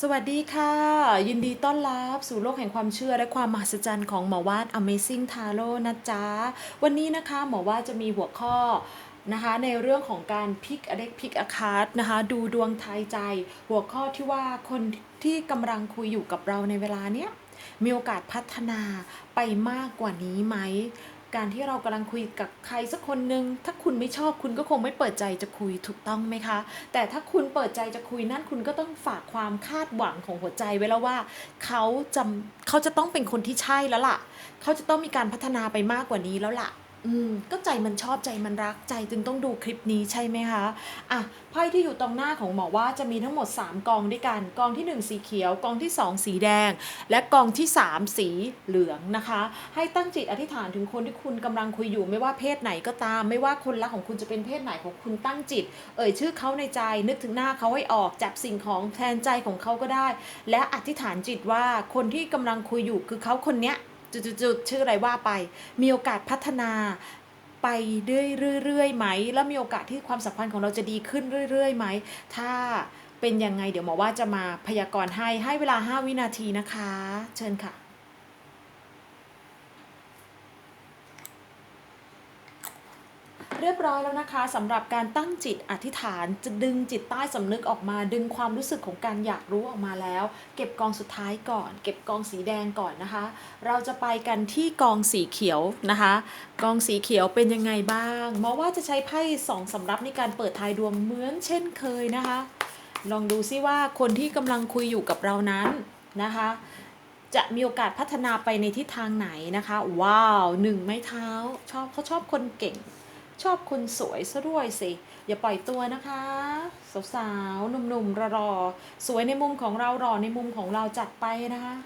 สวัสดีค่ะ ยินดีต้อนรับสู่โลกแห่งความเชื่อและความมหัศจรรย์ของหมอวาด Amazing Tarot นะจ๊ะ วันนี้นะคะหมอวาดจะมีหัวข้อนะคะในเรื่องของการพิกอเด็กพิกอคาร์ดนะคะดูดวงทายใจ หัวข้อที่ว่าคนที่กำลังคุยอยู่กับเราในเวลาเนี้ยมีโอกาสพัฒนาไปมากกว่านี้ไหม การที่เรากำลังคุยกับใครสักคนหนึ่งถ้าคุณไม่ชอบคุณก็คงไม่เปิดใจจะคุยถูกต้องไหมคะ แต่ถ้าคุณเปิดใจจะคุยนั่นคุณก็ต้องฝากความคาดหวังของหัวใจไว้แล้วว่าเขาจะเขาจะต้องเป็นคนที่ใช่แล้วล่ะ เขาจะต้องมีการพัฒนาไปมากกว่านี้แล้วล่ะ อืมก็ใจมันชอบใจมันรักใจจึงต้องดูคลิปนี้ใช่ไหมคะอะไพ่ที่อยู่ตรงหน้าของหมอว่าจะมีทั้งหมด 3 กองด้วยกัน กองที่ 1 สีเขียว กองที่ 2 สีแดง และกองที่ 3 สีเหลืองนะคะ ให้ตั้งจิตอธิษฐานถึงคนที่คุณกำลังคุยอยู่ ไม่ว่าเพศไหนก็ตาม ไม่ว่าคนรักของคุณจะเป็นเพศไหนของคุณตั้งจิต เอ่ยชื่อเขาในใจ นึกถึงหน้าเขาให้ออกจับสิ่งของแทนใจของเขาก็ได้ และอธิษฐานจิตว่าคนที่กำลังคุยอยู่คือเขาคนเนี้ย จุดๆชื่ออะไรว่าไป มีโอกาสพัฒนาไปเรื่อยๆไหม แล้วมีโอกาสที่ความสัมพันธ์ของเราจะดีขึ้นเรื่อยๆไหม ถ้าเป็นยังไงเดี๋ยวหมอว่าจะมาพยากรณ์ให้ให้เวลา 5 วินาทีนะคะ เชิญค่ะ เรียบร้อยแล้วนะคะสำหรับการตั้งจิตอธิษฐานจะดึงจิตใต้สำนึกออกมา ดึงความรู้สึกของการอยากรู้ออกมาแล้ว เก็บกองสุดท้ายก่อน เก็บกองสีแดงก่อนนะคะ เราจะไปกันที่กองสีเขียวนะคะ กองสีเขียวเป็นยังไงบ้างหมอว่าจะใช้ไพ่สองสำรับในการเปิดทายดวงเหมือนเช่นเคยนะคะ ลองดูซิว่าคนที่กำลังคุยอยู่กับเรานั้นนะคะจะมีโอกาสพัฒนาไปในทิศทางไหนนะคะ ว้าวหนึ่งไม้เท้า ชอบเขาชอบคนเก่ง ชอบคนสวยซะด้วยสิ อย่าปล่อยตัวนะคะ สาวๆ หนุ่มๆรอสวยในมุมของเราหล่อในมุมของเราจัดไปนะคะ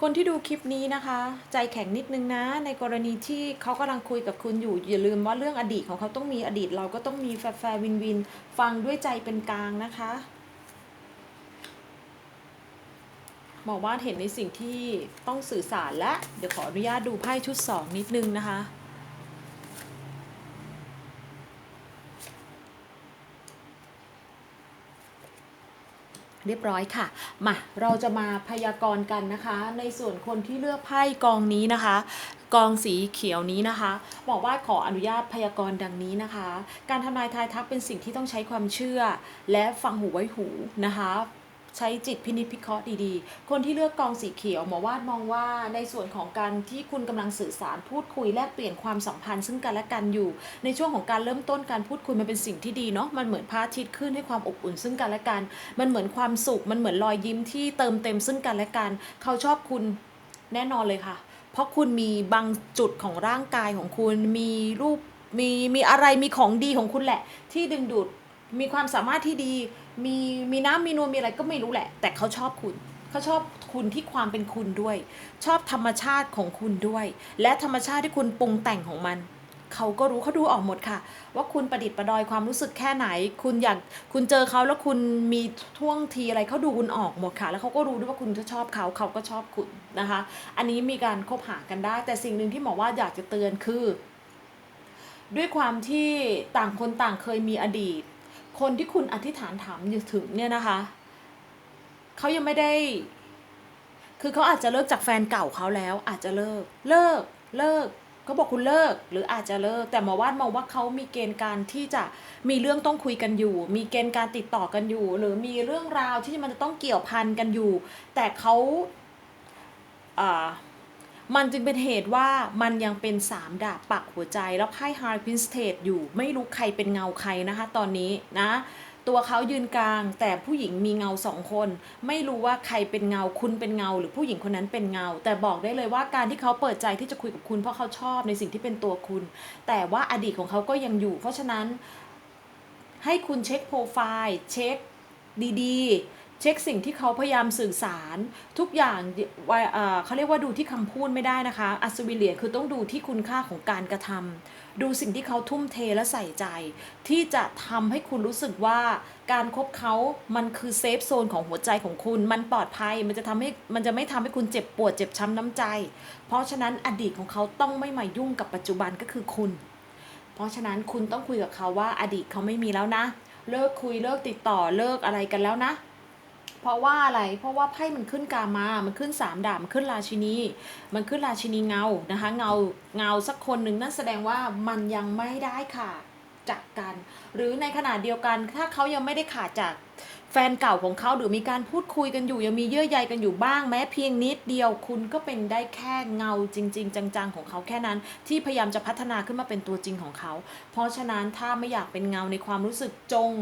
คนที่ดูคลิปนี้นะคะ ใจแข็งนิดนึงนะ ในกรณีที่เขากำลังคุยกับคุณอยู่อย่าลืมว่าเรื่องอดีตของเขาต้องมีอดีต เราก็ต้องมีแฟร์วินวิน ฟังด้วยใจเป็นกลางนะคะ ห มอว่าเห็นในสิ่งที่ต้องสื่อสารและ เดี๋ยวขออนุญาตดูไพ่ชุด 2 นิดนึงนะคะ เรียบร้อยค่ะ มา เราจะมาพยากรณ์กันนะคะ ในส่วนคนที่เลือกไพ่กองนี้นะคะ กองสีเขียวนี้นะคะบอกว่าขออนุญาตพยากรณ์ดังนี้นะคะ การทำนายทายทักเป็นสิ่งที่ต้องใช้ความเชื่อ และฟังหูไว้หูนะคะ ใช้จิตพินิจพิเคราะห์ดีๆ คนที่เลือกกองสีเขียวหมอวาดมองว่าในส่วนของการที่คุณกำลังสื่อสารพูดคุยแลกเปลี่ยนความสัมพันธ์ซึ่งกันและกันอยู่ ในช่วงของการเริ่มต้นการพูดคุยมันเป็นสิ่งที่ดีเนาะมันเหมือนพระอาทิตย์ขึ้นให้ความอบอุ่นซึ่งกันและกัน มันเหมือนความสุขมันเหมือนรอยยิ้มที่เติมเต็มซึ่งกันและกัน เขาชอบคุณแน่นอนเลยค่ะ เพราะคุณมีบางจุดของร่างกายของคุณมีรูปมีมีอะไรมีของดีของคุณแหละ ที่ดึงดูดมีความสามารถที่ดี มีมีน้ำมีนวลมีอะไรก็ไม่รู้แหละ แต่เขาชอบคุณเขาชอบคุณที่ความเป็นคุณด้วย ชอบธรรมชาติของคุณด้วย และธรรมชาติที่คุณปรุงแต่งของมันเขาก็รู้เขาดูออกหมดค่ะ ว่าคุณประดิษฐ์ประดอยความรู้สึกแค่ไหน คุณอยากคุณเจอเขาแล้วคุณมีท่วงทีอะไรเขาดูคุณออกหมดค่ะ แล้วเขาก็รู้ด้วยว่าคุณจะชอบเขาเขาก็ชอบคุณนะคะ อันนี้มีการคบหากันได้ แต่สิ่งหนึ่งที่หมอว่าอยากจะเตือนคือ ด้วยความที่ต่างคนต่างเคยมีอดีต คนที่คุณอธิษฐานถามอยู่ถึงเนี่ยนะคะเขายังไม่ได้ คือเขาอาจจะเลิกจากแฟนเก่าเขาแล้ว อาจจะเลิก เลิก เลิกเขาบอกคุณเลิก หรืออาจจะเลิก แต่หมอวาดมองว่าเขามีเกณฑ์การที่จะมีเรื่องต้องคุยกันอยู่ มีเกณฑ์การติดต่อกันอยู่ หรือมีเรื่องราวที่มันจะต้องเกี่ยวพันกันอยู่ แต่เขาอ่า มันจึงเป็นเหตุว่ามันยังเป็นสามดาบปักหัวใจ แล้วไพ่ High Priestess อยู่ไม่รู้ใครเป็นเงาใครนะคะตอนนี้นะ ตัวเขายืนกลาง แต่ผู้หญิงมีเงาสองคน ไม่รู้ว่าใครเป็นเงาคุณเป็นเงา หรือผู้หญิงคนนั้นเป็นเงา แต่บอกได้เลยว่าการที่เขาเปิดใจที่จะคุยกับคุณเพราะเขาชอบในสิ่งที่เป็นตัวคุณ แต่ว่าอดีตของเขาก็ยังอยู่ เพราะฉะนั้นให้คุณเช็คโปรไฟล์เช็คดีๆ เช็คสิ่งที่เขาพยายามสื่อสารทุกอย่างเขาเรียกว่าดูที่คำพูดไม่ได้นะคะ อัศวิเลียคือต้องดูที่คุณค่าของการกระทำดูสิ่งที่เขาทุ่มเทและใส่ใจ ที่จะทำให้คุณรู้สึกว่าการคบเขามันคือเซฟโซนของหัวใจของคุณ มันปลอดภัยมันจะทำให้มันจะไม่ทำให้คุณเจ็บปวดเจ็บช้ำน้ำใจ เพราะฉะนั้นอดีตของเขาต้องไม่มายุ่งกับปัจจุบันก็คือคุณ เพราะฉะนั้นคุณต้องคุยกับเขาว่าอดีตเขาไม่มีแล้วนะ เลิกคุยเลิกติดต่อเลิกอะไรกันแล้วนะ เพราะว่าอะไร เพราะว่าไพ่มันขึ้นกามา มันขึ้นสามดาบมันขึ้นราชินี มันขึ้นราชินีเงา นะคะ เงา เงาสักคนหนึ่งนั่นแสดงว่ามันยังไม่ได้ขาดจากกัน หรือในขณะเดียวกัน ถ้าเขายังไม่ได้ขาดจากแฟนเก่าของเขาหรือมีการพูดคุยกันอยู่ ยังมีเยื่อใยกันอยู่บ้างแม้เพียงนิดเดียวคุณก็เป็นได้แค่เงาจริง ๆ จัง ๆ ของเขาแค่นั้น ที่พยายามจะพัฒนาขึ้นมาเป็นตัวจริงของเขา เพราะฉะนั้นถ้าไม่อยากเป็นเงาในความรู้สึกจง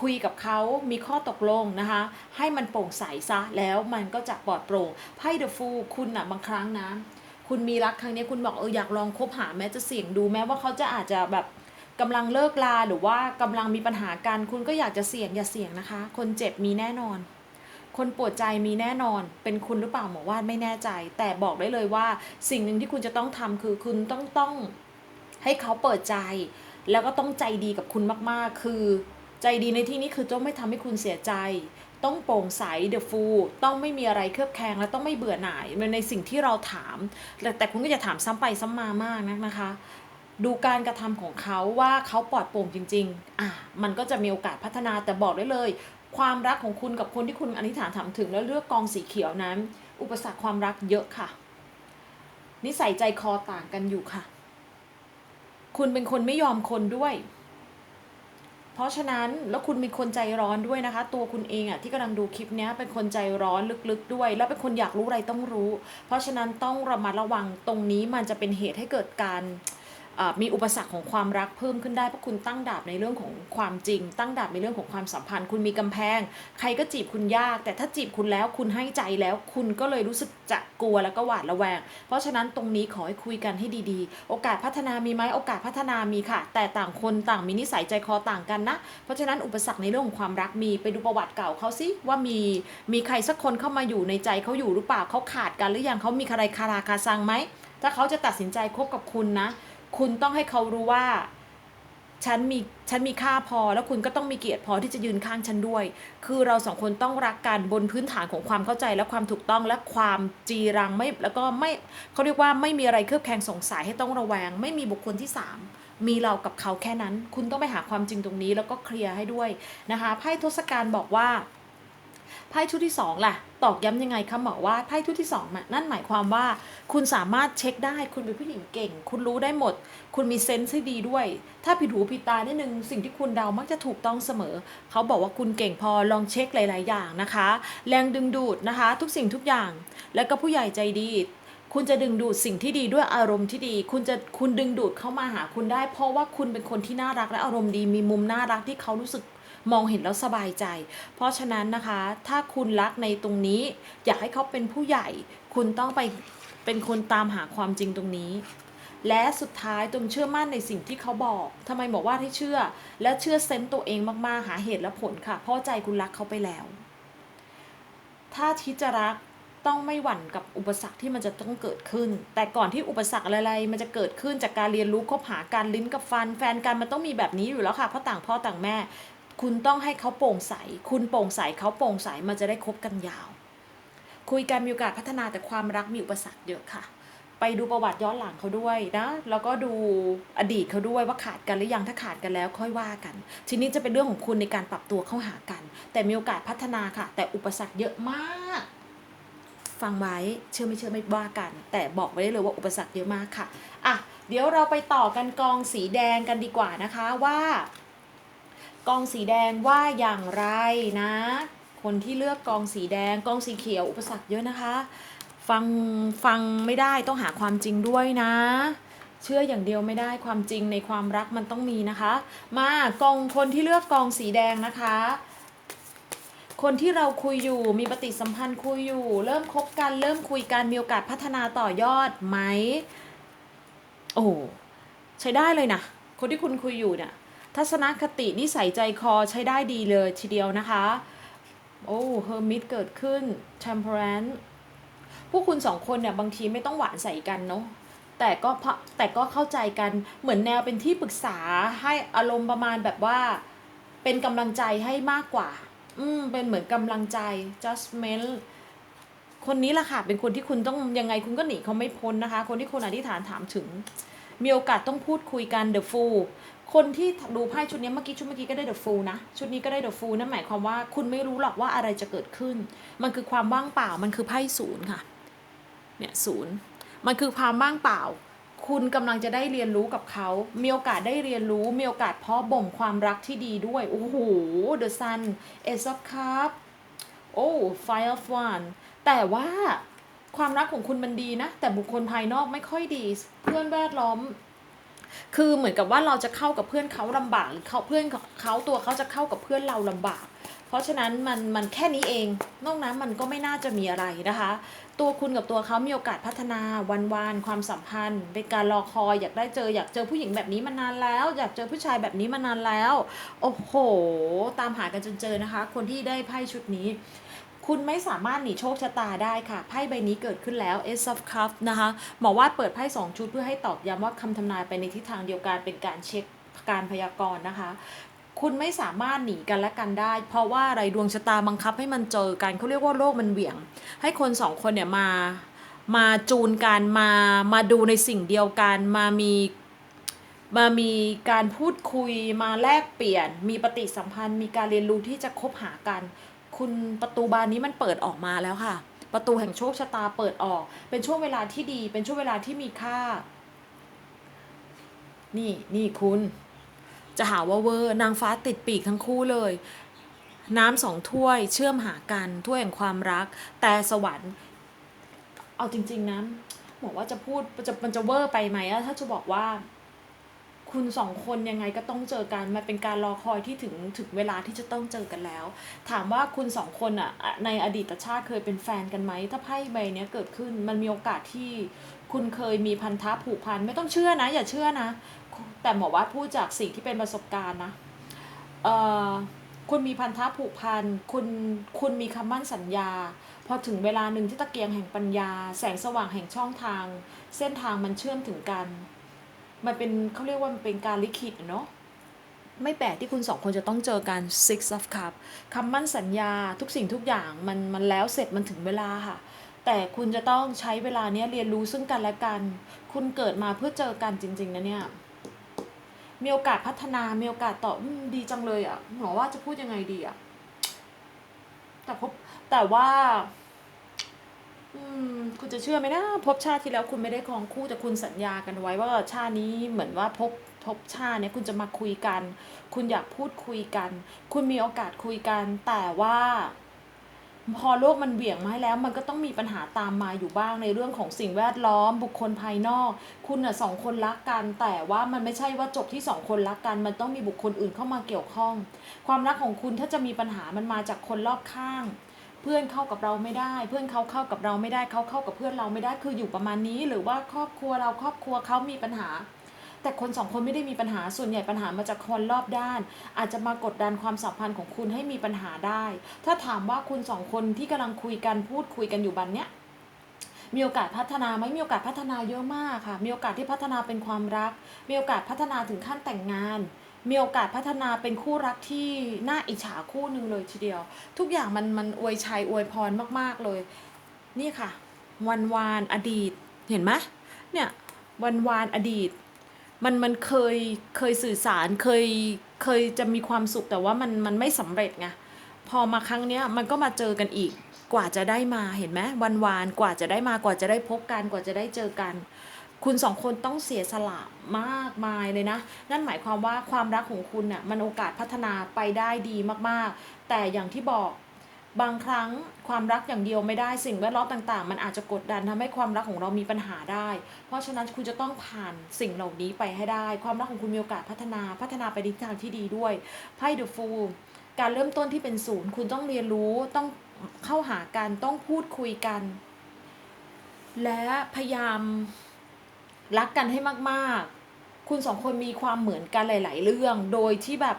คุยกับเขามีข้อตกลงนะคะ ให้มันโปร่งใสซะ แล้วมันก็จะปลอดโปร่งไพ่เดอะฟูคุณนะบางครั้งนะ คุณมีรักครั้งนี้คุณบอกเอออยากลองคบหาแม้จะเสี่ยงดูแม้ว่าเขาจะอาจจะแบบกำลังเลิกลาหรือว่ากำลังมีปัญหากันคุณก็อยากจะเสี่ยงอย่าเสี่ยงนะคะ คนเจ็บมีแน่นอน คนปวดใจมีแน่นอน เป็นคุณหรือเปล่าหมอว่าไม่แน่ใจ แต่บอกได้เลยว่า สิ่งหนึ่งที่คุณจะต้องทำคือคุณต้องต้องให้เขาเปิดใจ แล้วก็ต้องใจดีกับคุณมากๆ คือ ใจดีในที่นี้คือต้องไม่ทำให้คุณเสียใจ ต้องโปร่งใสเดอะฟูต้องไม่มีอะไรเคลือบแคลงและต้องไม่เบื่อหน่ายในสิ่งที่เราถาม แต่แต่คุณก็อย่าถามซ้ำไปซ้ำมามากนักนะคะ ดูการกระทำของเขาว่าเขาปลอดโปร่งจริง ๆ อะมันก็จะมีโอกาสพัฒนาแต่บอกได้เลย ความรักของคุณกับคนที่คุณอธิษฐานถามถึงแล้วเลือกกองสีเขียวนั้น อุปสรรคความรักเยอะค่ะ นิสัยใจคอต่างกันอยู่ค่ะ คุณเป็นคนไม่ยอมคนด้วย เพราะฉะนั้นแล้วคุณมีคนใจร้อนด้วยนะคะ ตัวคุณเองอะที่กำลังดูคลิปเนี้ยเป็นคนใจร้อนลึกๆด้วย แล้วเป็นคนอยากรู้อะไรต้องรู้ เพราะฉะนั้นต้องระมัดระวังตรงนี้มันจะเป็นเหตุให้เกิดการ มีอุปสรรคของความรักเพิ่มขึ้นได้เพราะคุณตั้งดาบในเรื่องของความจริง ตั้งดาบในเรื่องของความสัมพันธ์ คุณมีกำแพง ใครก็จีบคุณยาก แต่ถ้าจีบคุณแล้วคุณให้ใจแล้ว คุณก็เลยรู้สึกจะกลัวแล้วก็หวาดระแวง เพราะฉะนั้นตรงนี้ขอให้คุยกันให้ดีๆ โอกาสพัฒนามีไหมโอกาสพัฒนามีค่ะ แต่ต่างคนต่างมีนิสัยใจคอต่างกันนะเพราะฉะนั้นอุปสรรคในเรื่องของความรักมีไปดูประวัติเก่าเขาสิว่ามีมีใครสักคนเข้ามาอยู่ในใจเขาอยู่หรือเปล่าเขาขาดกันหรือยังเขามีใครคาราคาซังไหมถ้าเขาจะตัดสินใจคบกับคุณนะ คุณต้องให้เขารู้ว่าฉันมีฉันมีค่าพอแล้วคุณก็ต้องมีเกียรติพอที่จะยืนข้างฉันด้วย คือเราสองคนต้องรักกันบนพื้นฐานของความเข้าใจและความถูกต้องและความจีรังไม่แล้วก็ไม่เขาเรียกว่าไม่มีอะไรเคลือบแคลงสงสัยให้ต้องระแวง ไม่มีบุคคลที่สามมีเรากับเขาแค่นั้น คุณต้องไปหาความจริงตรงนี้แล้วก็เคลียร์ให้ด้วยนะคะไพ่ทศกัณฐ์บอกว่า ไพ่ชุดที่สองล่ะ ตอกย้ำยังไงคะหมอว่าไพ่ชุดที่สองนั่นหมายความว่า คุณสามารถเช็คได้ คุณเป็นผู้หญิงเก่ง คุณรู้ได้หมด คุณมีเซนส์ที่ดีด้วย ถ้าผิดหูผิดตานิดนึงสิ่งที่คุณเดามักจะถูกต้องเสมอ เขาบอกว่าคุณเก่งพอลองเช็คหลาย ๆ อย่างนะคะ แรงดึงดูดนะคะ ทุกสิ่งทุกอย่าง แล้วก็ผู้ใหญ่ใจดีคุณจะดึงดูดสิ่งที่ดีด้วยอารมณ์ที่ดี คุณจะคุณดึงดูดเข้ามาหาคุณได้ เพราะว่าคุณเป็นคนที่น่ารักและอารมณ์ดี มีมุมน่ารักที่เขารู้สึก มองเห็นแล้วสบายใจ เพราะฉะนั้นนะคะ ถ้าคุณรักในตรงนี้ อยากให้เขาเป็นผู้ใหญ่ คุณต้องไปเป็นคนตามหาความจริงตรงนี้ และสุดท้ายจงเชื่อมั่นในสิ่งที่เขาบอกทำไมบอกว่าให้เชื่อ และเชื่อเซนต์ตัวเองมากๆ หาเหตุและผลค่ะ เพราะใจคุณรักเขาไปแล้ว ถ้าคิดจะรักต้องไม่หวั่นกับอุปสรรคที่มันจะต้องเกิดขึ้น แต่ก่อนที่อุปสรรคอะไรๆมันจะเกิดขึ้นจากการเรียนรู้คบหาการลิ้นกับฟัน แฟนกันมันต้องมีแบบนี้อยู่แล้วค่ะ เพราะต่างพ่อต่างแม่ คุณต้องให้เขาโปร่งใส คุณโปร่งใสเขาโปร่งใสมันจะได้คบกันยาว คุยกันมีโอกาสพัฒนาแต่ความรักมีอุปสรรคเยอะค่ะ ไปดูประวัติย้อนหลังเขาด้วยนะ แล้วก็ดูอดีตเขาด้วยว่าขาดกันหรือยัง ถ้าขาดกันแล้วค่อยว่ากัน ทีนี้จะเป็นเรื่องของคุณในการปรับตัวเข้าหากัน แต่มีโอกาสพัฒนาค่ะ แต่อุปสรรคเยอะมาก ฟังไว้เชื่อไม่เชื่อไม่ว่ากัน แต่บอกไว้ได้เลยว่าอุปสรรคเยอะมากค่ะ อะ เดี๋ยวเราไปต่อกันกองสีแดงกันดีกว่านะคะว่า กองสีแดงว่าอย่างไรนะ คนที่เลือกกองสีแดงกองสีเขียวอุปสรรคเยอะนะคะ ฟังฟังไม่ได้ต้องหาความจริงด้วยนะ เชื่ออย่างเดียวไม่ได้ความจริงในความรักมันต้องมีนะคะ มากองคนที่เลือกกองสีแดงนะคะ คนที่เราคุยอยู่มีปฏิสัมพันธ์คุยอยู่ เริ่มคบกันเริ่มคุยกันมีโอกาสพัฒนาต่อยอดไหมโอ้ใช้ได้เลยนะคนที่คุณคุยอยู่เนี่ย ทัศนคตินิสัยใจคอใช้ได้ดีเลยทีเดียวนะคะ โอ้เฮอร์มิตเกิดขึ้น temperance พวกคุณสองคนเนี่ยบางทีไม่ต้องหวานใส่กันเนาะแต่ก็เพราะแต่ก็เข้าใจกันเหมือนแนวเป็นที่ปรึกษาให้อารมณ์ประมาณแบบว่า เป็นกำลังใจให้มากกว่า อืมเป็นเหมือนกำลังใจ judgment คนนี้ล่ะค่ะ เป็นคนที่คุณต้องยังไงคุณก็หนีเขาไม่พ้นนะคะ คนที่คุณอธิษฐานถามถึง มีโอกาสต้องพูดคุยกัน the fool คนที่ดูไพ่ชุดนี้เมื่อกี้ชุดเมื่อกี้ก็ได้ the fool นะ ชุดนี้ก็ได้ the fool นั่นหมายความว่าคุณไม่รู้หรอกว่าอะไรจะเกิดขึ้น มันคือความว่างเปล่ามันคือไพ่ศูนย์ค่ะเนี่ยศูนย์มันคือความว่างเปล่า คุณกำลังจะได้เรียนรู้กับเขามีโอกาสได้เรียนรู้มีโอกาสเพาะบ่มความรักที่ดีด้วยโอ้โห the sun ace of cup โอ้ fire of one แต่ว่าความรักของคุณมันดีนะ แต่บุคคลภายนอกไม่ค่อยดี เพื่อนแวดล้อม คือเหมือนกับว่าเราจะเข้ากับเพื่อนเขาลำบากหรือเขาเพื่อนเขาตัวเขาจะเข้ากับเพื่อนเราลำบาก เพราะฉะนั้นมันมันแค่นี้เอง นอกนั้นมันก็ไม่น่าจะมีอะไรนะคะ ตัวคุณกับตัวเขามีโอกาสพัฒนาวันวานความสัมพันธ์ เป็นการรอคอยอยากได้เจอ อยากเจอผู้หญิงแบบนี้มานานแล้ว อยากเจอผู้ชายแบบนี้มานานแล้ว โอ้โห ตามหากันจนเจอนะคะ คนที่ได้ไพ่ชุดนี้ คุณไม่สามารถหนีโชคชะตาได้ค่ะ ไพ่ใบนี้เกิดขึ้นแล้ว Ace of Cups นะคะ หมอวาดเปิดไพ่สองชุดเพื่อให้ตอบย้ำว่าคำทำนายไปในทิศทางเดียวกันเป็นการเช็คการพยากรณ์นะคะ คุณไม่สามารถหนีกันและกันได้ เพราะว่าอะไรดวงชะตาบังคับให้มันเจอกันเขาเรียกว่าโลกมันเหวี่ยง ให้คนสองคนเนี่ยมามาจูนกันมามาดูในสิ่งเดียวกันมามีมามีการพูดคุยมาแลกเปลี่ยน มีปฏิสัมพันธ์ มีการเรียนรู้ที่จะคบหากัน คุณประตูบานนี้มันเปิดออกมาแล้วค่ะ ประตูแห่งโชคชะตาเปิดออก เป็นช่วงเวลาที่ดี เป็นช่วงเวลาที่มีค่า นี่นี่คุณ จะหาว่าเวอร์นางฟ้าติดปีกทั้งคู่เลย น้ำสองถ้วยเชื่อมหากันถ้วยแห่งความรัก แต่สวรรค์ เอาจริง ๆนะบอกว่าจะพูดจะมันจะเวอร์ไปไหมถ้าจะบอกว่า คุณสองคนยังไงก็ต้องเจอกัน มันเป็นการรอคอยที่ถึงถึงเวลาที่จะต้องเจอกันแล้ว ถามว่าคุณสองคนอะอะในอดีตชาติเคยเป็นแฟนกันไหม ถ้าไพ่ใบเนี้ยเกิดขึ้นมันมีโอกาสที่คุณเคยมีพันธะผูกพันไม่ต้องเชื่อนะ อย่าเชื่อนะ แต่หมอว่าพูดจากสิ่งที่เป็นประสบการณ์นะเอ่อคุณมีพันธะผูกพัน คุณ คุณมีคำมั่นสัญญา พอถึงเวลาหนึ่งที่ตะเกียงแห่งปัญญา แสงสว่างแห่งช่องทาง เส้นทางมันเชื่อมถึงกัน มันเป็นเขาเรียกว่ามันเป็นการลิขิตเนาะไม่แปลกที่คุณสองคนจะต้องเจอกัน six of cup คำมั่นสัญญาทุกสิ่งทุกอย่างมันมันแล้วเสร็จมันถึงเวลาค่ะ แต่คุณจะต้องใช้เวลาเนี้ยเรียนรู้ซึ่งกันและกัน คุณเกิดมาเพื่อเจอกันจริง ๆนะเนี่ย มีโอกาสพัฒนา มีโอกาสต่ออดีจังเลยอะ่ะหมอว่าจะพูดยังไงดีอะ่ะแต่พบแต่ว่า คุณจะเชื่อไหมนะพบชาติที่แล้วคุณไม่ได้ครองคู่แต่คุณสัญญากันไว้ว่าชาตินี้เหมือนว่าพบพบชาติเนี้ยคุณจะมาคุยกัน คุณอยากพูดคุยกัน คุณมีโอกาสคุยกัน แต่ว่าพอโลกมันเหวี่ยงมาให้แล้ว มันก็ต้องมีปัญหาตามมาอยู่บ้างในเรื่องของสิ่งแวดล้อมบุคคลภายนอก คุณน่ะสองคนรักกัน แต่ว่ามันไม่ใช่ว่าจบที่สองคนรักกัน มันต้องมีบุคคลอื่นเข้ามาเกี่ยวข้อง ความรักของคุณถ้าจะมีปัญหามันมาจากคนรอบข้าง พื่อนเข้ากับเราไม่ได้ เพื่อนเขาเข้ากับเราไม่ได้เขาเข้ากับเพื่อนเราไม่ได้คืออยู่ประมาณนี้ หรือว่าครอบครัวเราครอบครัวเขามีปัญหา แต่คนสองคนไม่ได้มีปัญหาส่วนใหญ่ปัญหามาจากคนรอบด้าน อาจจะมากดดันความสัมพันธ์ของคุณให้มีปัญหาได้ ถ้าถามว่าคุณสองคนที่กำลังคุยกันพูดคุยกันอยู่บันเนี้ยมีโอกาสพัฒนาไหมมีโอกาสพัฒนาเยอะมากค่ะ มีโอกาสที่พัฒนาเป็นความรัก มีโอกาสพัฒนาถึงขั้นแต่งงาน มีโอกาสพัฒนาเป็นคู่รักที่น่าอิจฉาคู่หนึ่งเลยทีเดียว ทุกอย่างมันมันอวยชัยอวยพรมากๆเลย นี่ค่ะ วันวานอดีตเห็นไหมเนี่ยวันวานอดีต มันมันเคยเคยสื่อสารเคยเคยจะมีความสุขแต่ว่ามันมันไม่สำเร็จไงพอมาครั้งเนี้ยมันก็มาเจอกันอีกกว่าจะได้มาเห็นไหมวันวานกว่าจะได้มากว่าจะได้พบกันกว่าจะได้เจอกัน คุณสองคนต้องเสียสละมากมายเลยนะ นั่นหมายความว่าความรักของคุณน่ะมันโอกาสพัฒนาไปได้ดีมากๆ แต่อย่างที่บอกบางครั้งความรักอย่างเดียวไม่ได้สิ่งแวดล้อมต่างๆ มันอาจจะกดดันทำให้ความรักของเรามีปัญหาได้ เพราะฉะนั้นคุณจะต้องผ่านสิ่งเหล่านี้ไปให้ได้ ความรักของคุณมีโอกาสพัฒนาพัฒนาไปในทางที่ดีด้วยไพ่เดอะฟูลการเริ่มต้นที่เป็นศูนย์คุณต้องเรียนรู้ต้องเข้าหากันต้องพูดคุยกัน และพยายาม รักกันให้มากๆ คุณสองคนมีความเหมือนกันหลาย ๆ เรื่อง โดยที่แบบ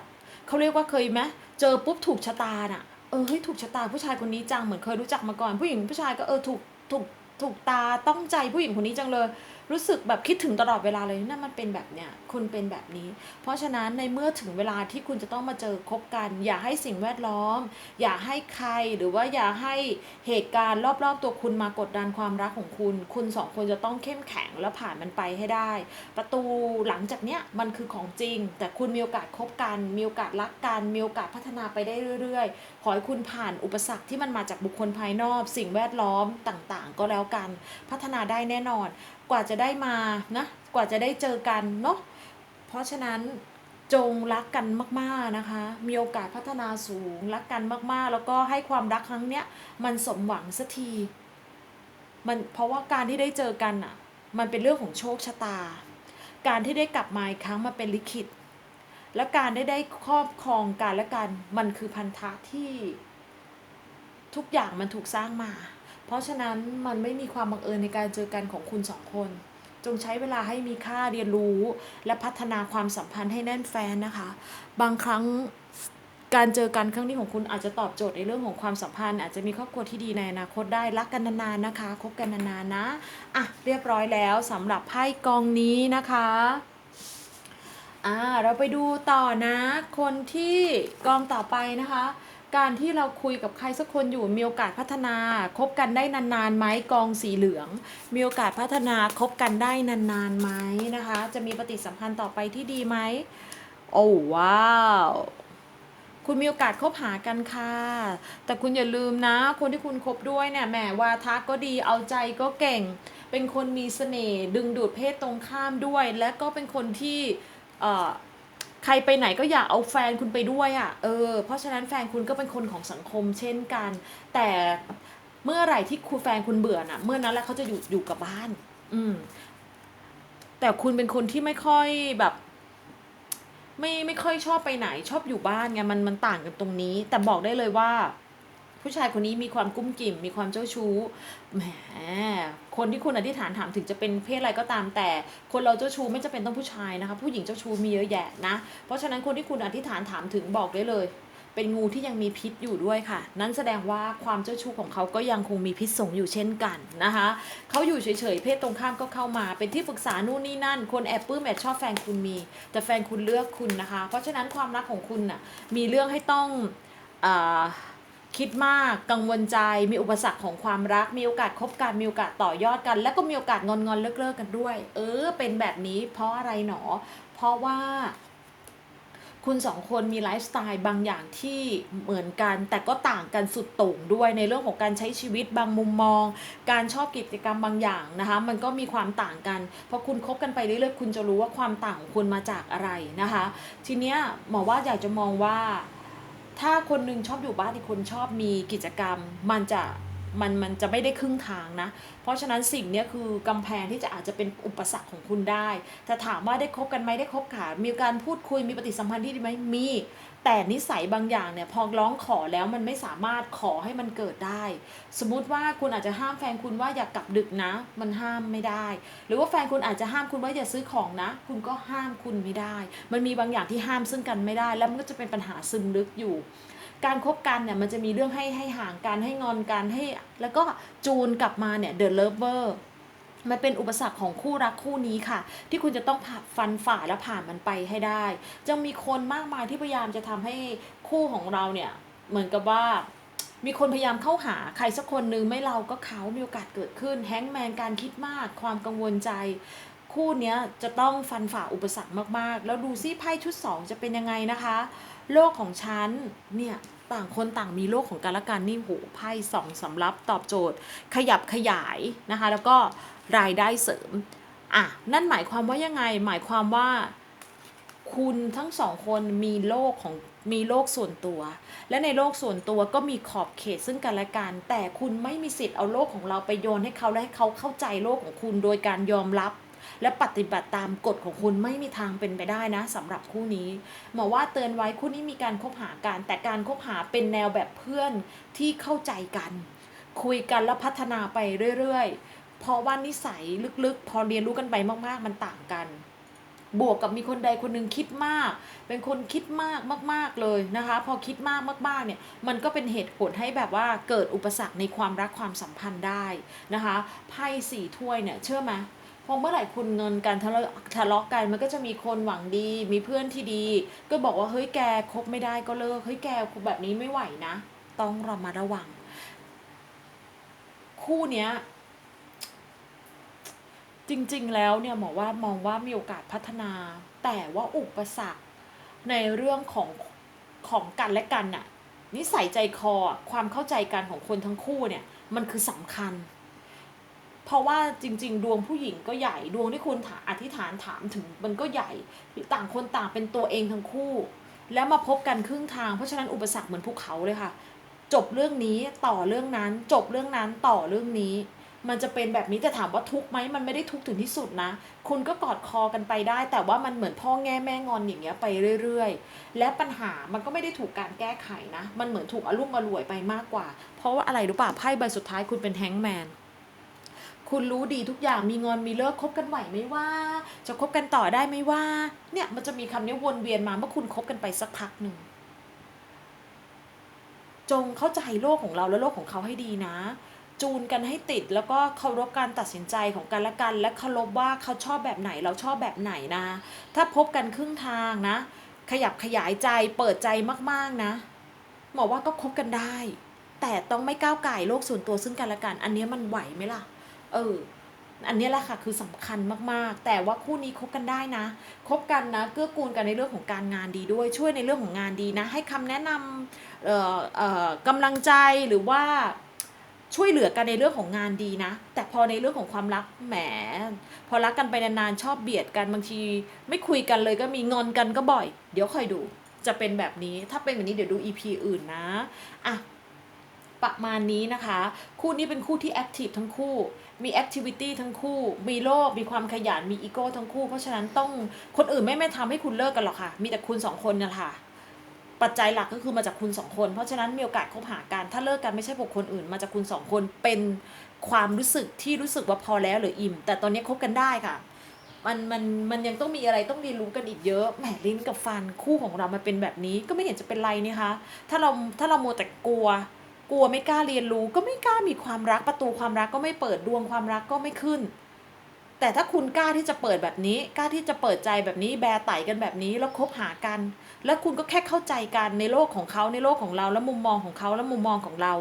เขาเรียกว่าเคยไหมเจอปุ๊บถูกชะตาน่ะ เออเฮ้ยถูกชะตาผู้ชายคนนี้จังเหมือนเคยรู้จักมาก่อน ผู้หญิงผู้ชายก็เออถูกถูกถูกตาต้องใจผู้หญิงคนนี้จังเลย รู้สึกแบบคิดถึงตลอดเวลาเลยนั่นมันเป็นแบบเนี้ยคุณเป็นแบบนี้ เพราะฉะนั้นในเมื่อถึงเวลาที่คุณจะต้องมาเจอคบกัน อย่าให้สิ่งแวดล้อม อย่าให้ใครหรือว่าอย่าให้เหตุการณ์รอบๆตัวคุณมากดดันความรักของคุณ คุณสองคนจะต้องเข้มแข็งและผ่านมันไปให้ได้ ประตูหลังจากเนี้ยมันคือของจริง แต่คุณมีโอกาสคบกันมีโอกาสรักกันมีโอกาสพัฒนาไปได้เรื่อยๆขอให้คุณผ่านอุปสรรคที่มันมาจากบุคคลภายนอก สิ่งแวดล้อมต่างๆ ก็แล้วกัน พัฒนาได้แน่นอน กว่าจะได้มานะกว่าจะได้เจอกันเนาะเพราะฉะนั้นจงรักกันมากๆนะคะ มีโอกาสพัฒนาสูงรักกันมากๆ แล้วก็ให้ความรักครั้งเนี้ยมันสมหวังสักทีมันเพราะว่าการที่ได้เจอกันอะ มันเป็นเรื่องของโชคชะตา การที่ได้กลับมาอีกครั้งมันเป็นลิขิต และการได้ได้ครอบครองกันและกัน มันคือพันธะที่ทุกอย่างมันถูกสร้างมา เพราะฉะนั้นมันไม่มีความบังเอิญในการเจอกันของคุณสองคน จงใช้เวลาให้มีค่าเรียนรู้ และพัฒนาความสัมพันธ์ให้แน่นแฟนนะคะ บางครั้งการเจอกันครั้งนี้ของคุณอาจจะตอบโจทย์ในเรื่องของความสัมพันธ์ อาจจะมีครอบครัวที่ดีในอนาคตได้รักกันนานๆนะคะคบกันนานๆนะอะเรียบร้อยแล้วสำหรับไพ่กองนี้นะคะอ่าเราไปดูต่อนะ คนที่กองต่อไปนะคะ การที่เราคุยกับใครสักคนอยู่มีโอกาสพัฒนาคบกันได้นานๆไหมกองสีเหลือง มีโอกาสพัฒนาคบกันได้นานๆไหมนะคะ จะมีปฏิสัมพันธ์ต่อไปที่ดีไหมโอ้ว้าวคุณมีโอกาสคบหากันค่ะ แต่คุณอย่าลืมนะ คนที่คุณคบด้วยเนี่ยแหมวาทะก็ดีเอาใจก็เก่ง เป็นคนมีเสน่ห์ดึงดูดเพศตรงข้ามด้วย และก็เป็นคนที่เอ่อ ใครไปไหนก็อยากเอาแฟนคุณไปด้วยอะ่ะเออเพราะฉะนั้นแฟนคุณก็เป็นคนของสังคมเช่นกัน แต่เมื่อไหร่ที่คุณแฟนคุณเบื่อน่ะ เมื่อนั้นแหละเขาจะอยู่อยู่กับบ้าน อืม แต่คุณเป็นคนที่ไม่ค่อยแบบไม่ไม่ค่อยชอบไปไหนชอบอยู่บ้านไงมันมันต่างกันตรงนี้ แต่บอกได้เลยว่า ผู้ชายคนนี้มีความกุ้มกิ่ม มีความเจ้าชู้แหมคนที่คุณอธิษฐานถามถึงจะเป็นเพศอะไรก็ตามแต่ คนเราเจ้าชู้ไม่จะเป็นต้องผู้ชายนะคะผู้หญิงเจ้าชู้มีเยอะแยะนะ เพราะฉะนั้นคนที่คุณอธิษฐานถามถึงบอกได้เลยเป็นงูที่ยังมีพิษอยู่ด้วยค่ะ นั่นแสดงว่าความเจ้าชู้ของเขาก็ยังคงมีพิษสงอยู่เช่นกันนะคะ เขาอยู่เฉยๆ เพศตรงข้ามก็เข้ามา เป็นที่ปรึกษานู่นนี่นั่น คนแอบปื้มแอบชอบแฟนคุณมี แต่แฟนคุณเลือกคุณนะคะ เพราะฉะนั้นความรักของคุณน่ะ มีเรื่องให้ต้องอา คิดมากกังวลใจมีอุปสรรคของความรัก มีโอกาสคบกันมีโอกาสต่อยอดกัน และก็มีโอกาสงอนงอนเลิกเลิกกันด้วย เออ เป็นแบบนี้เพราะอะไรหนอ เพราะว่า คุณสองคนมีไลฟ์สไตล์บางอย่างที่เหมือนกัน แต่ก็ต่างกันสุดโต่งด้วยในเรื่องของการใช้ชีวิตบางมุมมอง การชอบกิจกรรมบางอย่างนะคะ มันก็มีความต่างกันพอคุณคบกันไปเรื่อยๆคุณจะรู้ว่าความต่างของคุณมาจากอะไรนะคะ ทีเนี้ยหมอว่าอยากจะมองว่า ถ้าคนหนึงชอบอยู่บ้านอีกคนชอบมีกิจกรรม มันจะ มันมันจะไม่ได้ครึ่งทางนะ เพราะฉะนั้นสิ่งนี้คือกำแพงที่จะอาจจะเป็นอุปสรรคของคุณได้แต่ถามว่าได้คบกันไหมได้คบขามีการพูดคุยมีปฏิสัมพันธ์ที่ดีไหมมี แต่นิสัยบางอย่างเนี่ยพอร้องขอแล้วมันไม่สามารถขอให้มันเกิดได้ สมมุติว่าคุณอาจจะห้ามแฟนคุณว่าอย่ากกลับดึกนะ มันห้ามไม่ได้ หรือว่าแฟนคุณอาจจะห้ามคุณว่าอย่าซื้อของนะ คุณก็ห้ามคุณไม่ได้ มันมีบางอย่างที่ห้ามซึ่งกันไม่ได้ แล้วมันก็จะเป็นปัญหาซึมลึกอยู่ การคบกันเนี่ยมันจะมีเรื่องให้ให้ห่างกันให้งอนกันให้ แล้วก็จูนกลับมาเนี่ย the lover มันเป็นอุปสรรคของคู่รักคู่นี้ค่ะ ที่คุณจะต้องฟันฝ่าและผ่านมันไปให้ได้จะมีคนมากมายที่พยายามจะทำให้คู่ของเราเนี่ยเหมือนกับว่ามีคนพยายามเข้าหาใครสักคนหนึ่งไม่เราก็เขามีโอกาสเกิดขึ้นแฮงแมนการคิดมากความกังวลใจ คู่นี้จะต้องฟันฝ่าอุปสรรคมากๆ แล้วดูซิไพ่ชุด 2 จะเป็นยังไงนะคะ โลกของฉันเนี่ยต่างคนต่างมีโลกของกันและกันนี่โหไพ่สองสำรับตอบโจทย์ ขยับขยายนะคะ แล้วก็รายได้เสริมอะนั่นหมายความว่ายังไง หมายความว่า คุณทั้งสองคนมีโลกของมีโลกส่วนตัว และในโลกส่วนตัวก็มีขอบเขตซึ่งกันและกันแต่คุณไม่มีสิทธิ์เอาโลกของเราไปโยนให้เขาและให้เขาเข้าใจโลกของคุณโดยการยอมรับ และปฏิบัติตามกฎของคุณไม่มีทางเป็นไปได้นะสำหรับคู่นี้หมอว่าเตือนไว้คู่นี้มีการคบหากันแต่การคบหาเป็นแนวแบบเพื่อนที่เข้าใจกัน คุยกันแล้วพัฒนาไปเรื่อยๆ เพราะว่านิสัยลึกๆ พอเรียนรู้กันไปมากๆ มันต่างกันบวกกับมีคนใดคนหนึ่งคิดมาก เป็นคนคิดมากมาก ๆเลยนะคะ พอคิดมากมากๆเนี่ยมันก็เป็นเหตุผลให้แบบว่าเกิดอุปสรรคในความรักความสัมพันธ์ได้นะคะไพ่สี่ถ้วยเนี่ยเชื่อไหม พอเมื่อไหร่คุณเงินกันทะเลาะทะเลาะกันมันก็จะมีคนหวังดี มีเพื่อนที่ดี ก็บอกว่าเฮ้ยแกคบไม่ได้ก็เลิกเฮ้ยแกแบบนี้ไม่ไหวนะ ต้องระมัดระวัง คู่เนี้ยจริง ๆ แล้วเนี่ยหมอว่ามองว่ามีโอกาสพัฒนา แต่ว่าอุปสรรคในเรื่องของของกันและกันน่ะนิสัยใจคอความเข้าใจกันของคนทั้งคู่เนี่ย มันคือสำคัญ เพราะว่าจริง ๆ ดวงผู้หญิงก็ใหญ่ ดวงที่คุณถาอธิษฐานถามถึงมันก็ใหญ่ต่างคนต่างเป็นตัวเองทั้งคู่ แล้วมาพบกันครึ่งทางเพราะฉะนั้นอุปสรรคเหมือนภูเขาเลยค่ะ จบเรื่องนี้ต่อเรื่องนั้น จบเรื่องนั้นต่อเรื่องนี้ มันจะเป็นแบบนี้แต่ถามว่าทุกไหมมันไม่ได้ทุกถึงที่สุดนะ คุณก็กอดคอกันไปได้ แต่ว่ามันเหมือนพ่อแง่แม่งอนอย่างเงี้ยไปเรื่อย ๆ และปัญหามันก็ไม่ได้ถูกการแก้ไขนะ มันเหมือนถูกอารมณ์อร่วยไปมากกว่า เพราะว่าอะไรรู้ป่ะไพ่ใบสุดท้ายคุณเป็นแฮงแมน คุณรู้ดีทุกอย่างมีงอนมีเลิกคบกันไหวไหมว่า จะคบกันต่อได้ไหมว่า เนี่ยมันจะมีคำนี้วนเวียนมาเมื่อคุณคบกันไปสักพักหนึ่งจงเข้าใจโลกของเราและโลกของเขาให้ดีนะ จูนกันให้ติดแล้วก็เคารพการตัดสินใจของกันและกัน และเคารพว่าเขาชอบแบบไหนเราชอบแบบไหนนะ ถ้าพบกันครึ่งทางนะ ขยับขยายใจเปิดใจมากๆนะหมอว่าก็คบกันได้ แต่ต้องไม่ก้าวไก่โลกส่วนตัวซึ่งกันและกัน อันนี้มันไหวไหมล่ะ เออ อันนี้แหละค่ะคือสำคัญมากๆ แต่ว่าคู่นี้คบกันได้นะ คบกันนะ เกื้อกูลกันในเรื่องของการงานดีด้วย ช่วยในเรื่องของงานดีนะ ให้คำแนะนำเอ่อเอ่อกำลังใจหรือว่าช่วยเหลือกันในเรื่องของงานดีนะ แต่พอในเรื่องของความรักแหม พอรักกันไปนานๆชอบเบียดกันบางที ไม่คุยกันเลยก็มีงอนกันก็บ่อย เดี๋ยวคอยดูจะเป็นแบบนี้ถ้าเป็นแบบนี้เดี๋ยวดู EP อื่นนะอะ ประมาณนี้นะคะ คู่นี้เป็นคู่ที่แอคทีฟทั้งคู่ มีแอคทิวิตี้ทั้งคู่ มีโลภ มีความขยัน มีอีโก้ทั้งคู่ เพราะฉะนั้นต้องคนอื่นไม่ไม่ทำให้คุณเลิกกันหรอกค่ะ มีแต่คุณสองคนนะค่ะ ปัจจัยหลักก็คือมาจากคุณสองคน เพราะฉะนั้นมีโอกาสคบหากัน ถ้าเลิกกันไม่ใช่บุคคลอื่น มาจากคุณสองคน เป็นความรู้สึกที่รู้สึกว่าพอแล้วหรืออิ่ม แต่ตอนนี้คบกันได้ค่ะมันมันมันยังต้องมีอะไรต้องเรียนรู้กันอีกเยอะแหมลิ้นกับฟันคู่ของเรามันเป็นแบบนี้ก็ไม่เห็นจะเป็นไรนี่คะถ้าเราถ้าเราโมแต่กลัว กลัวไม่กล้าเรียนรู้ ก็ไม่กล้ามีความรักประตูความรักก็ไม่เปิดดวงความรักก็ไม่ขึ้น แต่ถ้าคุณกล้าที่จะเปิดแบบนี้กล้าที่จะเปิดใจแบบนี้แบร์ไต่กันแบบนี้แล้วคบหากัน แล้วคุณก็แค่เข้าใจกันในโลกของเขาในโลกของเราและมุมมองของเขาและมุมมองของเรา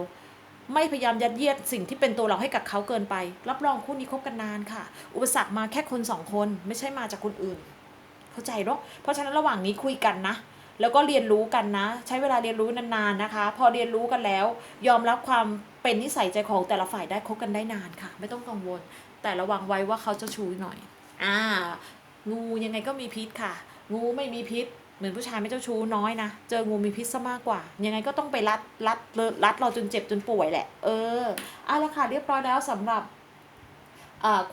ไม่พยายามยัดเยียดสิ่งที่เป็นตัวเราให้กับเขาเกินไป รับรองคู่นี้คบกันนานค่ะ อุปสรรคมาแค่คนสองคนไม่ใช่มาจากคนอื่น เข้าใจเนาะเพราะฉะนั้นระหว่างนี้คุยกันนะ แล้วก็เรียนรู้กันนะ ใช้เวลาเรียนรู้นานๆนะคะ พอเรียนรู้กันแล้ว ยอมรับความเป็นนิสัยใจของแต่ละฝ่ายได้คบกันได้นานค่ะ ไม่ต้องกังวล แต่ระวังไว้ว่าเขาจะชูหน่อย อ่า งูยังไงก็มีพิษค่ะ งูไม่มีพิษเหมือนผู้ชายไม่เจ้าชู้น้อยนะ เจองูมีพิษซะมากกว่า ยังไงก็ต้องไปรัดรัดรัดเราจนเจ็บจนป่วยแหละ เออเอาละค่ะเรียบร้อยแล้วสำหรับ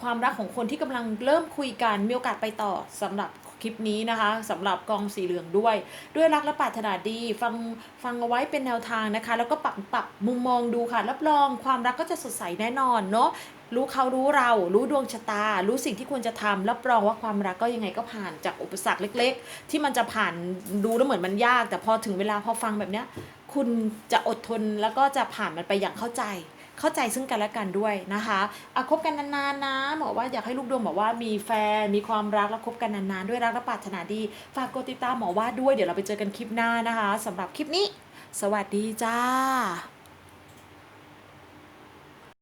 ความรักของคนที่กำลังเริ่มคุยกันมีโอกาสไปต่อสำหรับ คลิปนี้นะคะสำหรับกองสีเหลืองด้วย ด้วยรักและปรารถนาดีฟังฟังเอาไว้เป็นแนวทางนะคะ แล้วก็ปรับปรับมุมมองดูค่ะ รับรองความรักก็จะสดใสแน่นอนเนาะรู้เขารู้เรา รู้ดวงชะตา รู้สิ่งที่ควรจะทำรับรองว่าความรักก็ยังไงก็ผ่านจากอุปสรรคเล็ก ๆ ที่มันจะผ่านดูแล้วเหมือนมันยาก แต่พอถึงเวลาพอฟังแบบเนี้ยคุณจะอดทนแล้วก็จะผ่านมันไปอย่างเข้าใจ เข้าใจซึ่งกันและกันด้วยนะคะอะคบกันนานๆนะบอกว่าอยากให้ลูกดวงบอกว่ามีแฟนมีความรักแล้วคบกันนานๆด้วยรักและปรารถนาดี ฝากกดติดตามหมอว่าด้วยเดี๋ยวเราไปเจอกันคลิปหน้านะคะสำหรับคลิปนี้ สวัสดีจ้า